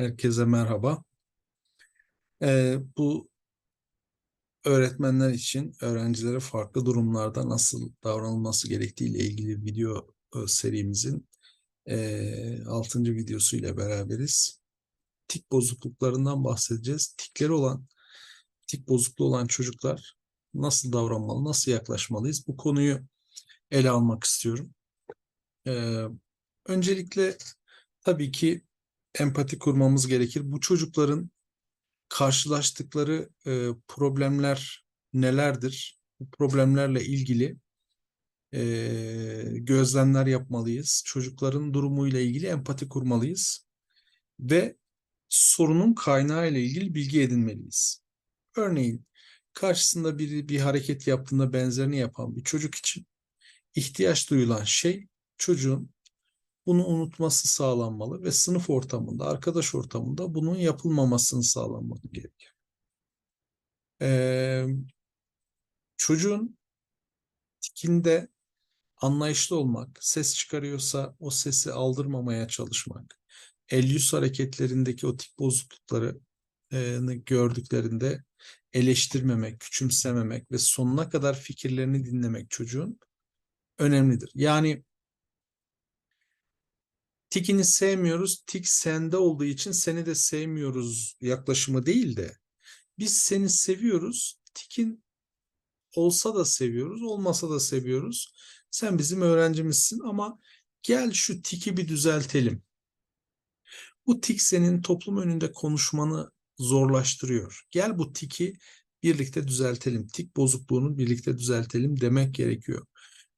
Herkese merhaba. Ee, bu öğretmenler için öğrencilere farklı durumlarda nasıl davranılması gerektiği ile ilgili video e, serimizin e, 6. videosu ile beraberiz. Tik bozukluklarından bahsedeceğiz. Tikleri olan, tik bozukluğu olan çocuklar nasıl davranmalı, nasıl yaklaşmalıyız? Bu konuyu ele almak istiyorum. Ee, öncelikle tabii ki empati kurmamız gerekir. Bu çocukların karşılaştıkları e, problemler nelerdir? Bu problemlerle ilgili e, gözlemler yapmalıyız. Çocukların durumuyla ilgili empati kurmalıyız. Ve sorunun kaynağı ile ilgili bilgi edinmeliyiz. Örneğin karşısında biri bir hareket yaptığında benzerini yapan bir çocuk için ihtiyaç duyulan şey çocuğun bunu unutması sağlanmalı ve sınıf ortamında, arkadaş ortamında bunun yapılmamasını sağlanmalı gerekiyor. Ee, çocuğun tikinde anlayışlı olmak, ses çıkarıyorsa o sesi aldırmamaya çalışmak, el yüz hareketlerindeki o tik bozuklukları e, gördüklerinde eleştirmemek, küçümsememek ve sonuna kadar fikirlerini dinlemek çocuğun önemlidir. Yani tikini sevmiyoruz, tik sende olduğu için seni de sevmiyoruz yaklaşımı değil de biz seni seviyoruz, tikin olsa da seviyoruz, olmasa da seviyoruz. Sen bizim öğrencimizsin ama gel şu tiki bir düzeltelim. Bu tik senin toplum önünde konuşmanı zorlaştırıyor. Gel bu tiki birlikte düzeltelim. Tik bozukluğunu birlikte düzeltelim demek gerekiyor.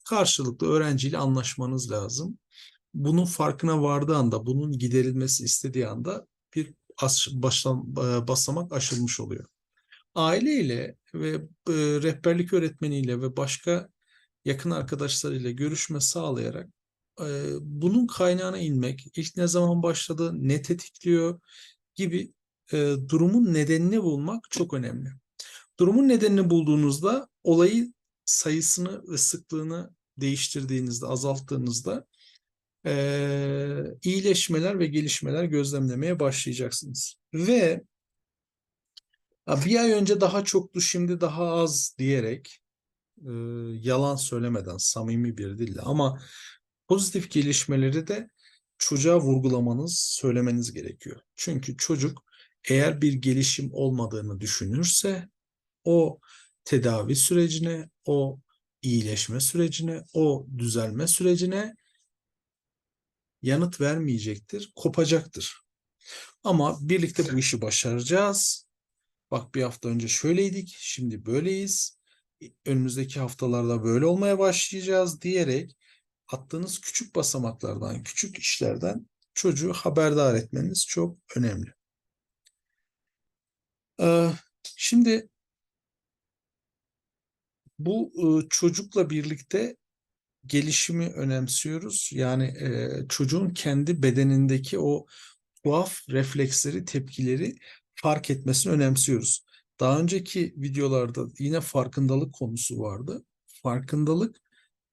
Karşılıklı öğrenciyle anlaşmanız lazım bunun farkına vardığı anda, bunun giderilmesi istediği anda bir as, başlam, e, basamak aşılmış oluyor. Aileyle ve e, rehberlik öğretmeniyle ve başka yakın arkadaşlarıyla görüşme sağlayarak e, bunun kaynağına inmek, ilk ne zaman başladı, ne tetikliyor gibi e, durumun nedenini bulmak çok önemli. Durumun nedenini bulduğunuzda olayı sayısını ve sıklığını değiştirdiğinizde, azalttığınızda e, iyileşmeler ve gelişmeler gözlemlemeye başlayacaksınız. Ve bir ay önce daha çoktu şimdi daha az diyerek e, yalan söylemeden samimi bir dille ama pozitif gelişmeleri de çocuğa vurgulamanız, söylemeniz gerekiyor. Çünkü çocuk eğer bir gelişim olmadığını düşünürse o tedavi sürecine, o iyileşme sürecine, o düzelme sürecine yanıt vermeyecektir, kopacaktır. Ama birlikte bu işi başaracağız. Bak bir hafta önce şöyleydik, şimdi böyleyiz. Önümüzdeki haftalarda böyle olmaya başlayacağız diyerek attığınız küçük basamaklardan, küçük işlerden çocuğu haberdar etmeniz çok önemli. Ee, şimdi bu ıı, çocukla birlikte gelişimi önemsiyoruz. Yani e, çocuğun kendi bedenindeki o tuhaf refleksleri, tepkileri fark etmesini önemsiyoruz. Daha önceki videolarda yine farkındalık konusu vardı. Farkındalık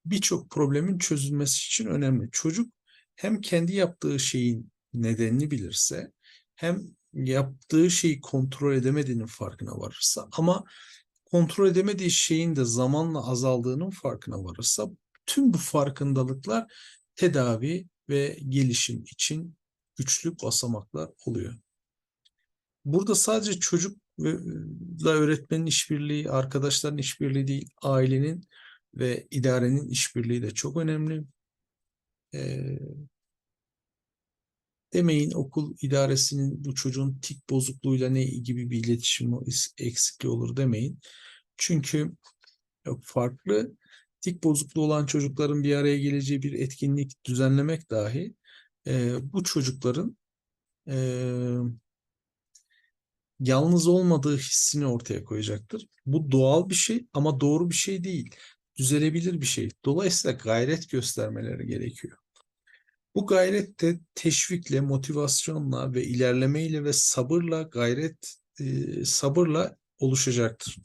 birçok problemin çözülmesi için önemli. Çocuk hem kendi yaptığı şeyin nedenini bilirse hem yaptığı şeyi kontrol edemediğinin farkına varırsa ama kontrol edemediği şeyin de zamanla azaldığının farkına varırsa Tüm bu farkındalıklar tedavi ve gelişim için güçlü basamaklar oluyor. Burada sadece çocukla öğretmenin işbirliği, arkadaşların işbirliği değil, ailenin ve idarenin işbirliği de çok önemli. E, demeyin okul idaresinin bu çocuğun tik bozukluğuyla ne gibi bir iletişim eksikliği olur demeyin. Çünkü farklı tik bozukluğu olan çocukların bir araya geleceği bir etkinlik düzenlemek dahi e, bu çocukların e, yalnız olmadığı hissini ortaya koyacaktır. Bu doğal bir şey ama doğru bir şey değil. Düzelebilir bir şey. Dolayısıyla gayret göstermeleri gerekiyor. Bu gayret de teşvikle, motivasyonla ve ilerlemeyle ve sabırla, gayret, e, sabırla oluşacaktır.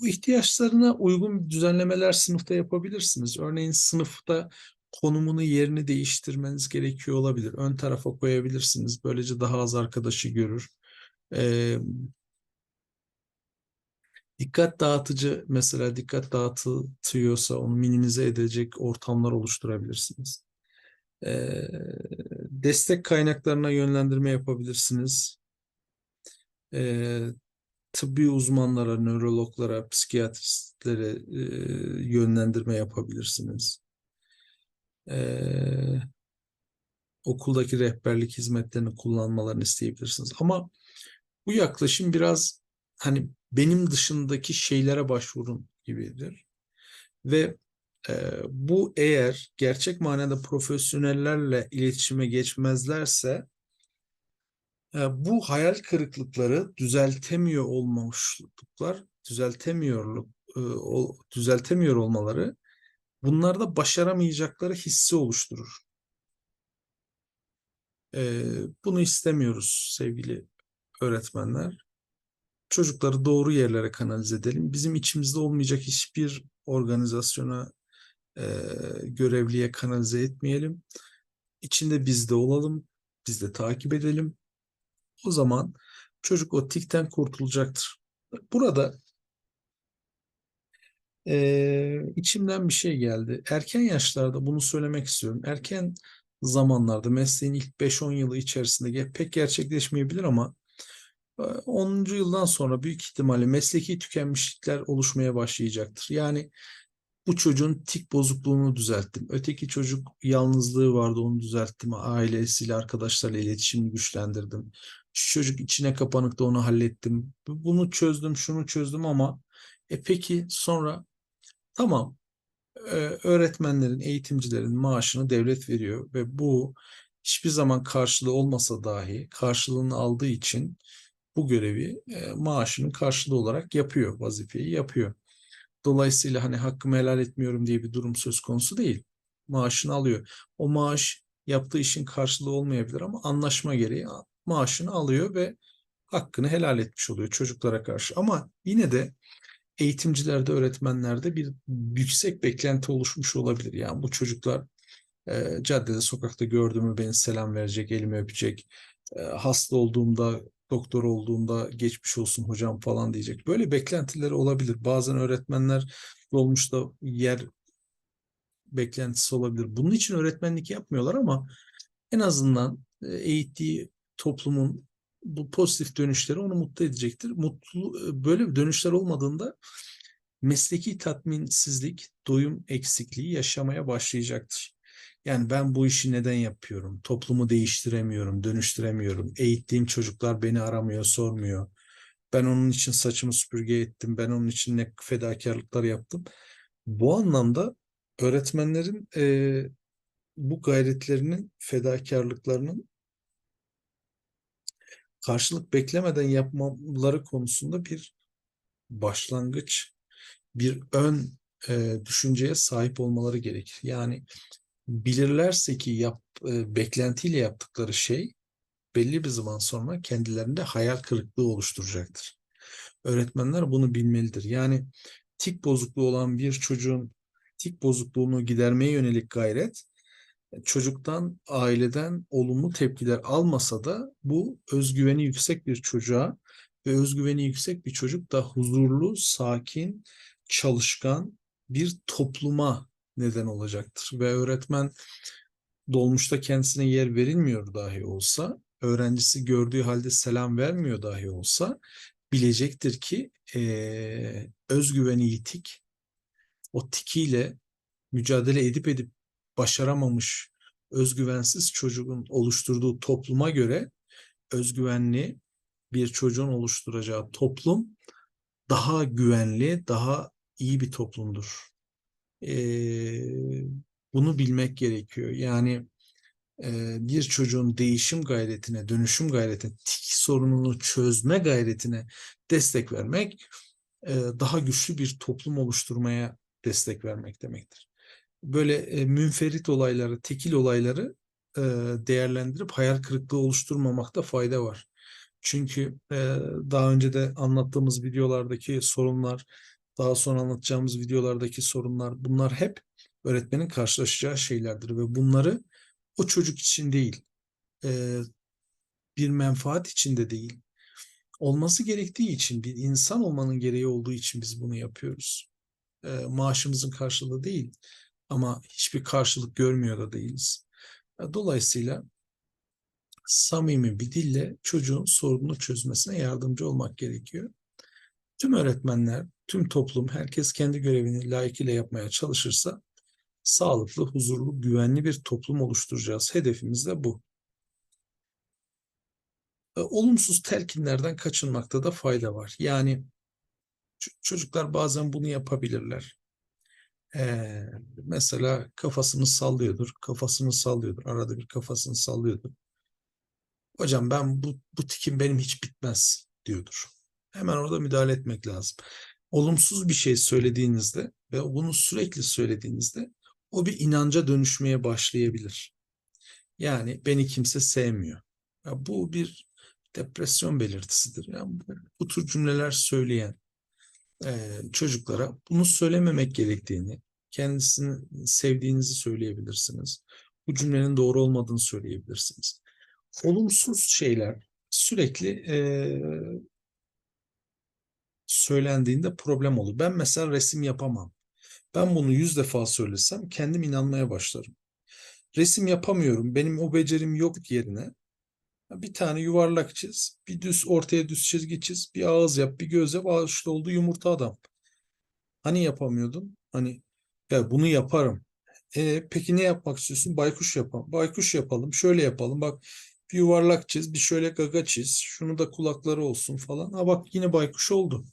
Bu ihtiyaçlarına uygun düzenlemeler sınıfta yapabilirsiniz. Örneğin sınıfta konumunu yerini değiştirmeniz gerekiyor olabilir. Ön tarafa koyabilirsiniz. Böylece daha az arkadaşı görür. Dikkat dağıtıcı mesela dikkat dağıtıyorsa onu minimize edecek ortamlar oluşturabilirsiniz. Destek kaynaklarına yönlendirme yapabilirsiniz. Tıbbi uzmanlara, nörologlara, psikiyatristlere e, yönlendirme yapabilirsiniz. Ee, okuldaki rehberlik hizmetlerini kullanmalarını isteyebilirsiniz. Ama bu yaklaşım biraz hani benim dışındaki şeylere başvurun gibidir. Ve e, bu eğer gerçek manada profesyonellerle iletişime geçmezlerse bu hayal kırıklıkları düzeltemiyor olmamışlıklar, düzeltemiyor e, düzeltemiyor olmaları bunlarda başaramayacakları hissi oluşturur. E, bunu istemiyoruz sevgili öğretmenler. Çocukları doğru yerlere kanalize edelim. Bizim içimizde olmayacak hiçbir organizasyona, e, görevliye kanalize etmeyelim. İçinde biz de olalım, biz de takip edelim. O zaman çocuk o tikten kurtulacaktır. Burada e, içimden bir şey geldi. Erken yaşlarda bunu söylemek istiyorum. Erken zamanlarda mesleğin ilk 5-10 yılı içerisinde pek gerçekleşmeyebilir ama 10. yıldan sonra büyük ihtimalle mesleki tükenmişlikler oluşmaya başlayacaktır. Yani bu çocuğun tik bozukluğunu düzelttim. Öteki çocuk yalnızlığı vardı onu düzelttim. Ailesiyle, arkadaşlarla iletişimi güçlendirdim. Şu çocuk içine kapanıktı onu hallettim. Bunu çözdüm, şunu çözdüm ama e peki sonra tamam öğretmenlerin, eğitimcilerin maaşını devlet veriyor ve bu hiçbir zaman karşılığı olmasa dahi karşılığını aldığı için bu görevi e, maaşının karşılığı olarak yapıyor, vazifeyi yapıyor. Dolayısıyla hani hakkımı helal etmiyorum diye bir durum söz konusu değil. Maaşını alıyor. O maaş yaptığı işin karşılığı olmayabilir ama anlaşma gereği maaşını alıyor ve hakkını helal etmiş oluyor çocuklara karşı. Ama yine de eğitimcilerde, öğretmenlerde bir yüksek beklenti oluşmuş olabilir. Yani bu çocuklar e, caddede, sokakta gördüğümü beni selam verecek, elimi öpecek. E, hasta olduğumda doktor olduğunda geçmiş olsun hocam falan diyecek. Böyle beklentileri olabilir. Bazen öğretmenler dolmuşta yer beklentisi olabilir. Bunun için öğretmenlik yapmıyorlar ama en azından e, eğittiği toplumun bu pozitif dönüşleri onu mutlu edecektir. Mutlu e, böyle dönüşler olmadığında mesleki tatminsizlik, doyum eksikliği yaşamaya başlayacaktır. Yani ben bu işi neden yapıyorum? Toplumu değiştiremiyorum, dönüştüremiyorum. Eğittiğim çocuklar beni aramıyor, sormuyor. Ben onun için saçımı süpürge ettim. Ben onun için ne fedakarlıklar yaptım. Bu anlamda öğretmenlerin e, bu gayretlerinin, fedakarlıklarının karşılık beklemeden yapmaları konusunda bir başlangıç, bir ön e, düşünceye sahip olmaları gerekir. Yani bilirlerse ki yap, e, beklentiyle yaptıkları şey belli bir zaman sonra kendilerinde hayal kırıklığı oluşturacaktır. Öğretmenler bunu bilmelidir. Yani tik bozukluğu olan bir çocuğun tik bozukluğunu gidermeye yönelik gayret çocuktan, aileden olumlu tepkiler almasa da bu özgüveni yüksek bir çocuğa ve özgüveni yüksek bir çocuk da huzurlu, sakin, çalışkan bir topluma neden olacaktır. Ve öğretmen dolmuşta kendisine yer verilmiyor dahi olsa, öğrencisi gördüğü halde selam vermiyor dahi olsa bilecektir ki e, özgüveni yitik, o tikiyle mücadele edip edip başaramamış özgüvensiz çocuğun oluşturduğu topluma göre özgüvenli bir çocuğun oluşturacağı toplum daha güvenli, daha iyi bir toplumdur. Ee, bunu bilmek gerekiyor. Yani e, bir çocuğun değişim gayretine, dönüşüm gayretine, tik sorununu çözme gayretine destek vermek e, daha güçlü bir toplum oluşturmaya destek vermek demektir böyle e, münferit olayları, tekil olayları e, değerlendirip hayal kırıklığı oluşturmamakta fayda var. Çünkü e, daha önce de anlattığımız videolardaki sorunlar, daha sonra anlatacağımız videolardaki sorunlar bunlar hep öğretmenin karşılaşacağı şeylerdir ve bunları o çocuk için değil, e, bir menfaat içinde değil, olması gerektiği için, bir insan olmanın gereği olduğu için biz bunu yapıyoruz. E, maaşımızın karşılığı değil ama hiçbir karşılık görmüyor da değiliz. E, Dolayısıyla samimi bir dille çocuğun sorununu çözmesine yardımcı olmak gerekiyor. Tüm öğretmenler, tüm toplum, herkes kendi görevini layıkıyla yapmaya çalışırsa sağlıklı, huzurlu, güvenli bir toplum oluşturacağız. Hedefimiz de bu. E, Olumsuz telkinlerden kaçınmakta da fayda var. Yani çocuklar bazen bunu yapabilirler. Ee, mesela kafasını sallıyordur, kafasını sallıyordur, arada bir kafasını sallıyordur. Hocam ben bu, bu tikim benim hiç bitmez diyordur. Hemen orada müdahale etmek lazım. Olumsuz bir şey söylediğinizde ve bunu sürekli söylediğinizde o bir inanca dönüşmeye başlayabilir. Yani beni kimse sevmiyor. Ya bu bir depresyon belirtisidir. Yani bu, bu tür cümleler söyleyen e, çocuklara bunu söylememek gerektiğini, kendisini sevdiğinizi söyleyebilirsiniz. Bu cümlenin doğru olmadığını söyleyebilirsiniz. Olumsuz şeyler sürekli e, söylendiğinde problem olur. Ben mesela resim yapamam. Ben bunu yüz defa söylesem kendim inanmaya başlarım. Resim yapamıyorum, benim o becerim yok yerine bir tane yuvarlak çiz, bir düz ortaya düz çizgi çiz, bir ağız yap, bir göz yap, işte oldu yumurta adam. Hani yapamıyordun? Hani ya bunu yaparım. E, peki ne yapmak istiyorsun? Baykuş yapalım. Baykuş yapalım. Şöyle yapalım. Bak bir yuvarlak çiz, bir şöyle gaga çiz. Şunu da kulakları olsun falan. Ha bak yine baykuş oldu.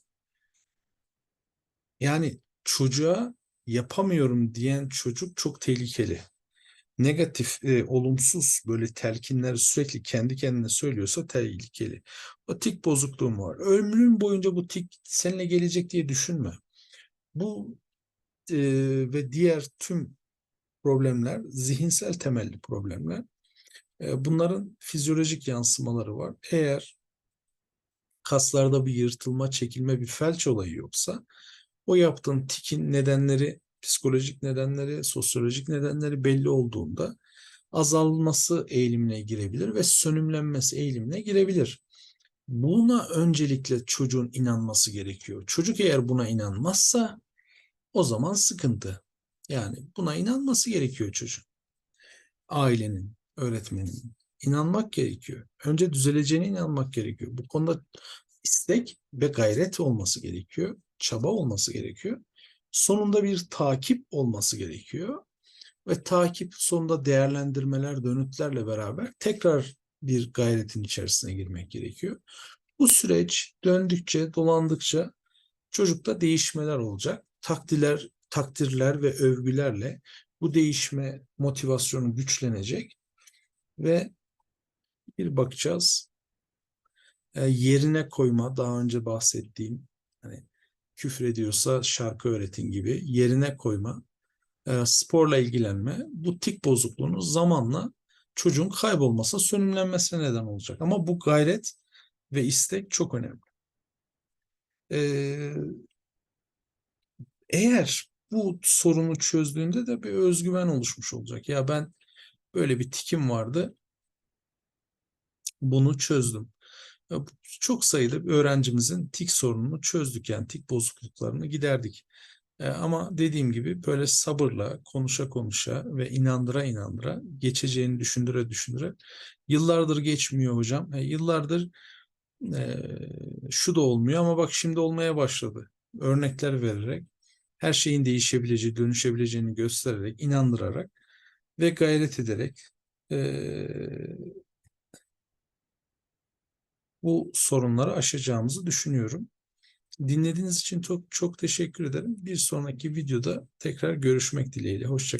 Yani çocuğa yapamıyorum diyen çocuk çok tehlikeli. Negatif, e, olumsuz böyle telkinleri sürekli kendi kendine söylüyorsa tehlikeli. O tik bozukluğum var. Ömrün boyunca bu tik seninle gelecek diye düşünme. Bu e, ve diğer tüm problemler zihinsel temelli problemler. E, bunların fizyolojik yansımaları var. Eğer kaslarda bir yırtılma, çekilme, bir felç olayı yoksa o yaptığın tikin nedenleri, psikolojik nedenleri, sosyolojik nedenleri belli olduğunda azalması eğilimine girebilir ve sönümlenmesi eğilimine girebilir. Buna öncelikle çocuğun inanması gerekiyor. Çocuk eğer buna inanmazsa o zaman sıkıntı. Yani buna inanması gerekiyor çocuğun. Ailenin, öğretmenin inanmak gerekiyor. Önce düzeleceğine inanmak gerekiyor. Bu konuda istek ve gayret olması gerekiyor. Çaba olması gerekiyor. Sonunda bir takip olması gerekiyor. Ve takip sonunda değerlendirmeler, dönütlerle beraber tekrar bir gayretin içerisine girmek gerekiyor. Bu süreç döndükçe, dolandıkça çocukta değişmeler olacak. Takdirler, takdirler ve övgülerle bu değişme motivasyonu güçlenecek ve bir bakacağız e, yerine koyma daha önce bahsettiğim küfür ediyorsa şarkı öğretin gibi yerine koyma e, sporla ilgilenme bu tik bozukluğunu zamanla çocuğun kaybolmasa sönümlenmesine neden olacak ama bu gayret ve istek çok önemli. Ee, eğer bu sorunu çözdüğünde de bir özgüven oluşmuş olacak. Ya ben böyle bir tikim vardı. Bunu çözdüm. Çok sayıda öğrencimizin tik sorununu çözdük yani tik bozukluklarını giderdik. E, ama dediğim gibi böyle sabırla konuşa konuşa ve inandıra inandıra geçeceğini düşündüre düşündüre yıllardır geçmiyor hocam. E, yıllardır e, şu da olmuyor ama bak şimdi olmaya başladı. Örnekler vererek her şeyin değişebileceği, dönüşebileceğini göstererek, inandırarak ve gayret ederek e, bu sorunları aşacağımızı düşünüyorum. Dinlediğiniz için çok çok teşekkür ederim. Bir sonraki videoda tekrar görüşmek dileğiyle. Hoşçakalın.